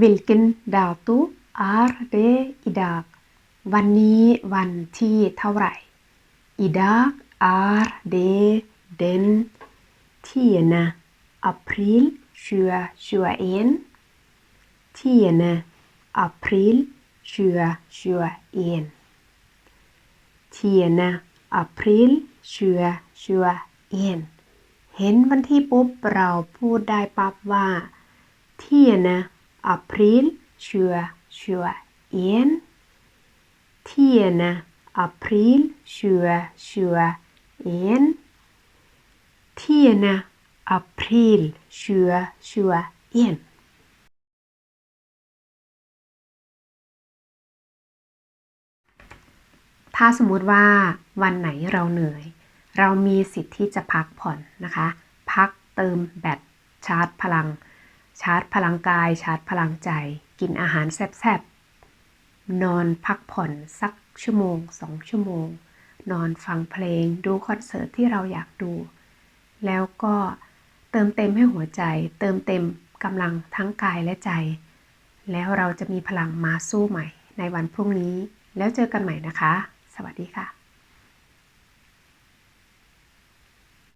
Hvilken dato er det i dag วันนี้วันที่เท่าไหร่?ิดาคอาร์เด den ที่นะอปริลชัวชัวเอ็นที่นะอปริลชัวชัวเอ็นที่นะอปริลชัวชัวเอ็นเห็นวันที่ปุ๊บเราพูดได้ปั๊บว่าที่นะ april 2021 10 april 2021 10 april 2021ถ้าสมมุติว่าวันไหนเราเหนื่อย เรามีสิทธิ์ที่จะพักผ่อนนะคะ พักเติมแบตชาร์จพลัง ชาร์จพลังกาย ชาร์จพลังใจ กินอาหารแซ่บๆ นอนพักผ่อนสักชั่วโมงสองชั่วโมง นอนฟังเพลงดูคอนเสิร์ตที่เราอยากดู แล้วก็เติมเต็มให้หัวใจ เติมเต็มกำลังทั้งกายและใจ แล้วเราจะมีพลังมาสู้ใหม่ในวันพรุ่งนี้ แล้วเจอกันใหม่นะคะ สวัสดีค่ะ